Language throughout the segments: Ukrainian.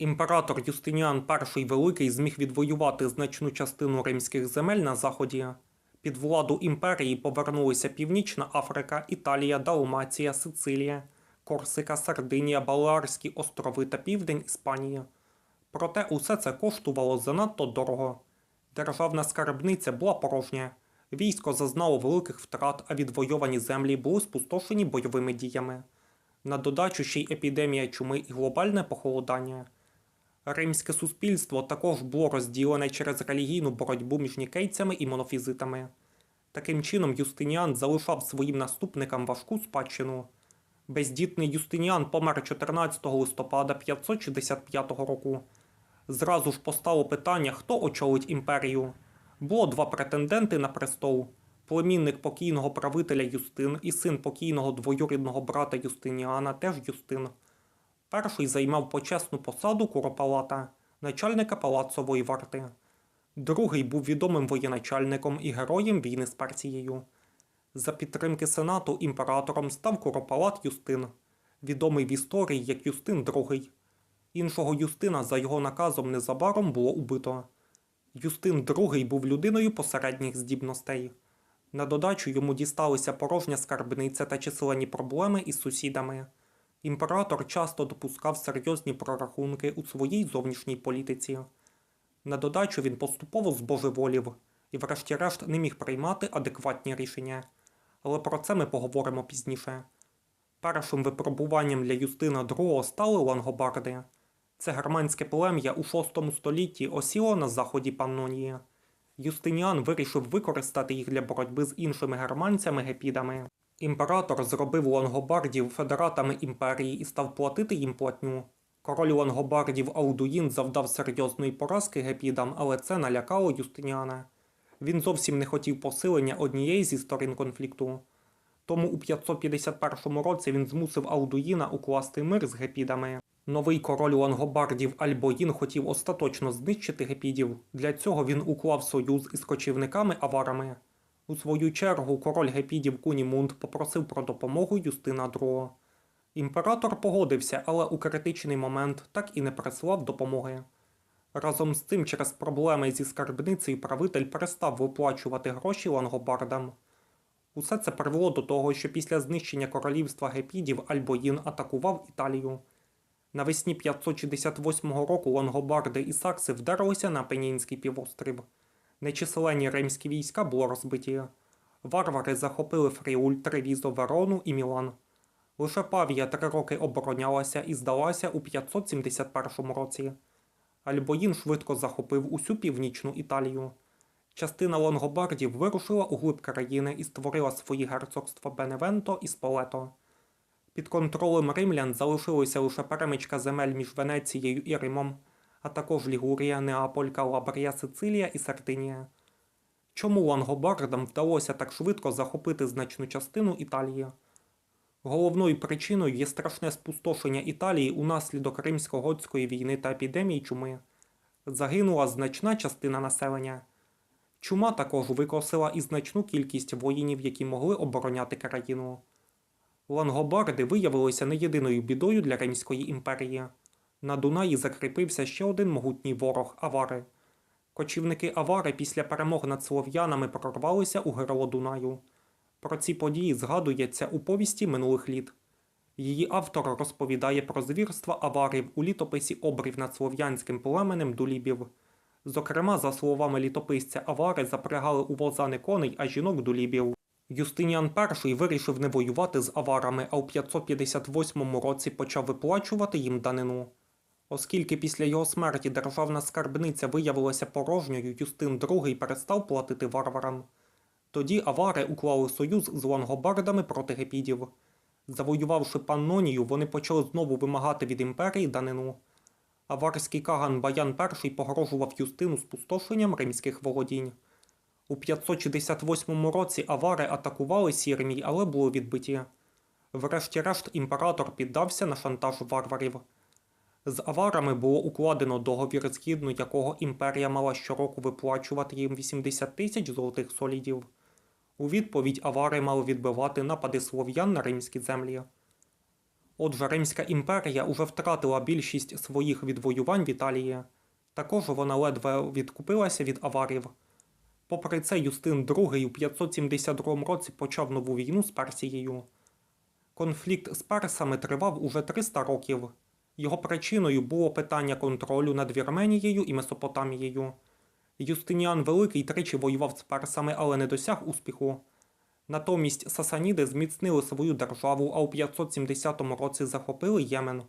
Імператор Юстиніан І Великий зміг відвоювати значну частину римських земель на заході. Під владу імперії повернулися Північна Африка, Італія, Далмація, Сицилія, Корсика, Сардинія, Балеарські острови та південь Іспанії. Проте усе це коштувало занадто дорого. Державна скарбниця була порожня. Військо зазнало великих втрат, а відвойовані землі були спустошені бойовими діями. На додачу ще й епідемія чуми і глобальне похолодання. Римське суспільство також було розділене через релігійну боротьбу між нікейцями і монофізитами. Таким чином, Юстиніан залишав своїм наступникам важку спадщину. Бездітний Юстиніан помер 14 листопада 565 року. Зразу ж постало питання, хто очолить імперію. Було два претенденти на престол: племінник покійного правителя Юстин і син покійного двоюрідного брата Юстиніана, теж Юстин. Перший займав почесну посаду куропалата, начальника палацової варти. Другий був відомим воєначальником і героєм війни з Персією. За підтримки сенату імператором став куропалат Юстин, відомий в історії як Юстин II. Іншого Юстина за його наказом незабаром було убито. Юстин II був людиною посередніх здібностей. На додачу йому дісталися порожня скарбниця та численні проблеми із сусідами. Імператор часто допускав серйозні прорахунки у своїй зовнішній політиці. На додачу він поступово збожеволів і, врешті-решт, не міг приймати адекватні рішення. Але про це ми поговоримо пізніше. Першим випробуванням для Юстина II стали лангобарди. Це германське плем'я у VI столітті осіло на заході Паннонії. Юстиніан вирішив використати їх для боротьби з іншими германцями-гепідами. Імператор зробив лангобардів федератами імперії і став платити їм платню. Король лангобардів Аудуїн завдав серйозної поразки гепідам, але це налякало Юстиніана. Він зовсім не хотів посилення однієї зі сторін конфлікту. Тому у 551 році він змусив Аудуїна укласти мир з гепідами. Новий король лангобардів Альбоїн хотів остаточно знищити гепідів. Для цього він уклав союз із кочівниками аварами. У свою чергу король гепідів Кунімунд попросив про допомогу Юстина II. Імператор погодився, але у критичний момент так і не прислав допомоги. Разом з цим, через проблеми зі скарбницею правитель перестав виплачувати гроші лангобардам. Усе це привело до того, що після знищення королівства гепідів Альбоїн атакував Італію. Навесні 568 року лангобарди і сакси вдарилися на Пенінський півострів. Нечисленні римські війська були розбиті. Варвари захопили Фріуль, Тревізо, Верону і Мілан. Лише Павія три роки оборонялася і здалася у 571 році. Альбоїн швидко захопив усю північну Італію. Частина лонгобардів вирушила у глиб країни і створила свої герцогства Беневенто і Сполето. Під контролем римлян залишилася лише перемичка земель між Венецією і Римом, а також Лігурія, Неаполь, Калабрія, Сицилія і Сардинія. Чому лангобардам вдалося так швидко захопити значну частину Італії? Головною причиною є страшне спустошення Італії унаслідок римсько-готської війни та епідемії чуми. Загинула значна частина населення. Чума також викосила і значну кількість воїнів, які могли обороняти країну. Лангобарди виявилися не єдиною бідою для Римської імперії. На Дунаї закріпився ще один могутній ворог авари. Кочівники авари після перемог над слов'янами прорвалися у герло Дунаю. Про ці події згадується у повісті минулих літ. Її автор розповідає про звірства аварів у літописі обрів над слов'янським племенем дулібів. Зокрема, за словами літописця авари запрягали у воза не коней, а жінок дулібів. Юстиніан І вирішив не воювати з аварами, а у 558 році почав виплачувати їм данину. Оскільки після його смерті державна скарбниця виявилася порожньою, Юстин II перестав платити варварам. Тоді авари уклали союз з лангобардами проти гепідів. Завоювавши Паннонію, вони почали знову вимагати від імперії данину. Аварський каган Баян І погрожував Юстину спустошенням римських володінь. У 568 році авари атакували Сірмій, але були відбиті. Врешті-решт імператор піддався на шантаж варварів. З аварами було укладено договір, згідно якого імперія мала щороку виплачувати їм 80 тисяч золотих солідів. У відповідь авари мали відбивати напади слов'ян на римські землі. Отже, Римська імперія уже втратила більшість своїх відвоювань в Італії. Також вона ледве відкупилася від аварів. Попри це, Юстин II у 572 році почав нову війну з Персією. Конфлікт з персами тривав уже 300 років. Його причиною було питання контролю над Вірменією і Месопотамією. Юстиніан Великий тричі воював з персами, але не досяг успіху. Натомість Сасаніди зміцнили свою державу, а у 570 році захопили Ємен.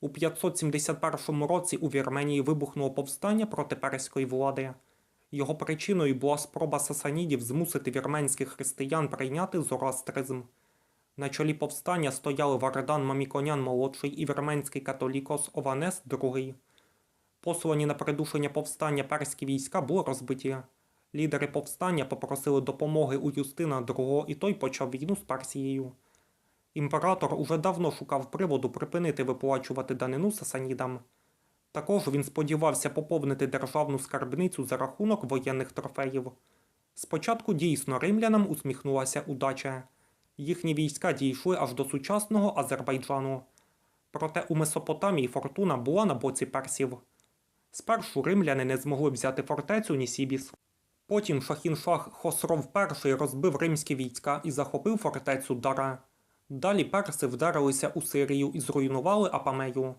У 571 році у Вірменії вибухнуло повстання проти перської влади. Його причиною була спроба сасанідів змусити вірменських християн прийняти зороастризм. На чолі повстання стояли Варадан Маміконян молодший і вірменський католікос Ованес II. Послані на придушення повстання перські війська були розбиті. Лідери повстання попросили допомоги у Юстина II, і той почав війну з Персією. Імператор уже давно шукав приводу припинити виплачувати данину сасанідам. Також він сподівався поповнити державну скарбницю за рахунок воєнних трофеїв. Спочатку дійсно римлянам усміхнулася удача. Їхні війська дійшли аж до сучасного Азербайджану. Проте у Месопотамії фортуна була на боці персів. Спершу римляни не змогли взяти фортецю Нісібіс. Потім Шахіншах Хосров І розбив римські війська і захопив фортецю Дара. Далі перси вдарилися у Сирію і зруйнували Апамею.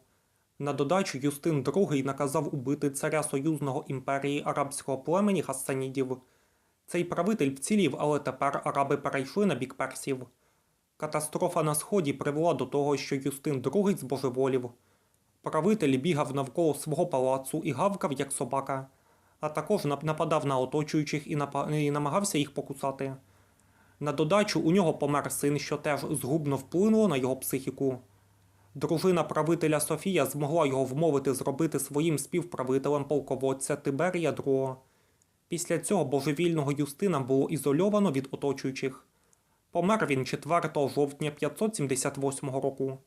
На додачу Юстин II наказав убити царя союзного імперії арабського племені Хассанідів. Цей правитель вцілів, але тепер араби перейшли на бік персів. Катастрофа на сході привела до того, що Юстин II збожеволів. Правитель бігав навколо свого палацу і гавкав як собака, а також нападав на оточуючих і, напа- і намагався їх покусати. На додачу у нього помер син, що теж згубно вплинуло на його психіку. Дружина правителя Софія змогла його вмовити зробити своїм співправителем полководця Тиберія II. Після цього божевільного Юстина було ізольовано від оточуючих. Помер він 4 жовтня 578 року.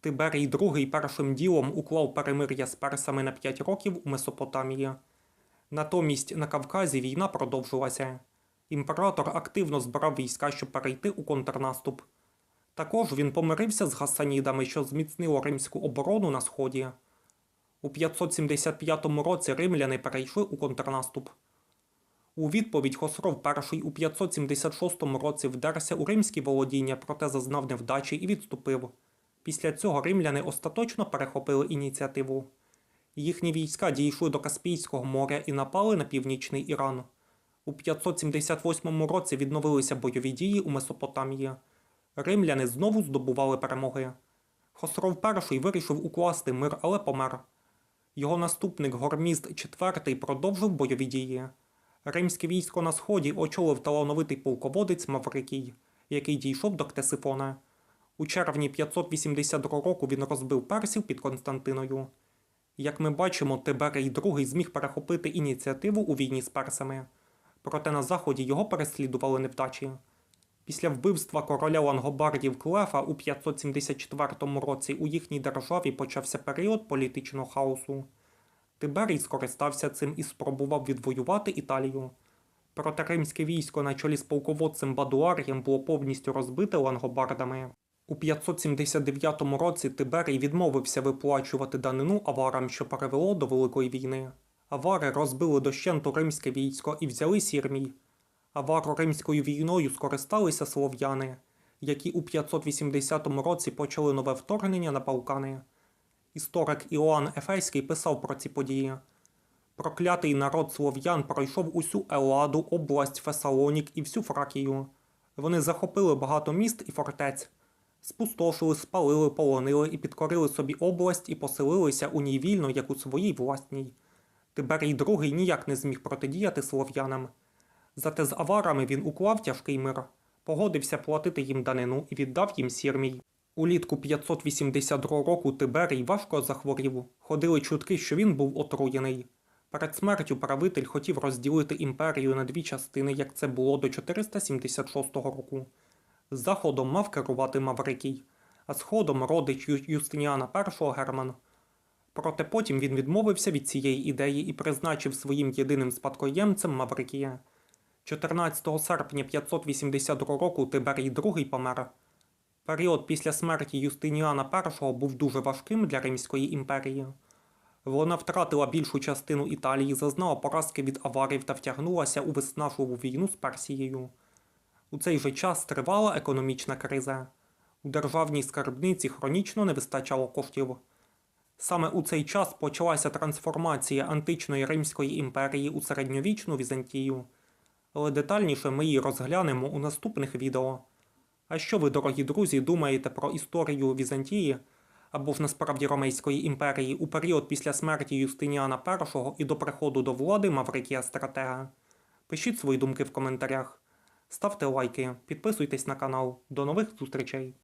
Тиберій II першим ділом уклав перемир'я з персами на 5 років у Месопотамії. Натомість на Кавказі війна продовжилася. Імператор активно збирав війська, щоб перейти у контрнаступ. Також він помирився з гасанідами, що зміцнило римську оборону на сході. У 575 році римляни перейшли у контрнаступ. У відповідь Хосров І у 576 році вдерся у римські володіння, проте зазнав невдачі і відступив. Після цього римляни остаточно перехопили ініціативу. Їхні війська дійшли до Каспійського моря і напали на північний Іран. У 578 році відновилися бойові дії у Месопотамії. Римляни знову здобували перемоги. Хосров І вирішив укласти мир, але помер. Його наступник Гормізд IV продовжив бойові дії. Римське військо на сході очолив талановитий полководець Маврикій, який дійшов до Ктесифона. У червні 582 року він розбив персів під Константиною. Як ми бачимо, Тиберій II зміг перехопити ініціативу у війні з персами, проте на заході його переслідували невдачі. Після вбивства короля лангобардів Клефа у 574 році у їхній державі почався період політичного хаосу. Тиберій скористався цим і спробував відвоювати Італію. Проте римське військо на чолі з полководцем Бадуарієм було повністю розбите лангобардами. У 579 році Тиберій відмовився виплачувати данину аварам, що перевело до Великої війни. Авари розбили дощенту римське військо і взяли Сірмій. Аваро-римською війною скористалися слов'яни, які у 580 році почали нове вторгнення на Балкани. Історик Іоанн Ефейський писав про ці події. Проклятий народ слов'ян пройшов усю Еладу, область Фесалонік і всю Фракію. Вони захопили багато міст і фортець, спустошили, спалили, полонили і підкорили собі область і поселилися у ній вільно, як у своїй власній. Тиберій II ніяк не зміг протидіяти слов'янам. Зате з аварами він уклав тяжкий мир, погодився платити їм данину і віддав їм сірмій. Улітку 582 року Тиберій важко захворів. Ходили чутки, що він був отруєний. Перед смертю правитель хотів розділити імперію на дві частини, як це було до 476 року. Заходом мав керувати Маврикій, а сходом родич Юстиніана І Герман. Проте потім він відмовився від цієї ідеї і призначив своїм єдиним спадкоємцем Маврикія. 14 серпня 582 року Тиберій II помер. Період після смерті Юстиніана І був дуже важким для Римської імперії. Вона втратила більшу частину Італії, зазнала поразки від аварів та втягнулася у виснажливу війну з Персією. У цей же час тривала економічна криза. У державній скарбниці хронічно не вистачало коштів. Саме у цей час почалася трансформація античної Римської імперії у середньовічну Візантію. Але детальніше ми її розглянемо у наступних відео. А що ви, дорогі друзі, думаєте про історію Візантії або ж насправді Ромейської імперії у період після смерті Юстиніана І і до приходу до влади Маврикія Стратега? Пишіть свої думки в коментарях, ставте лайки, підписуйтесь на канал. До нових зустрічей!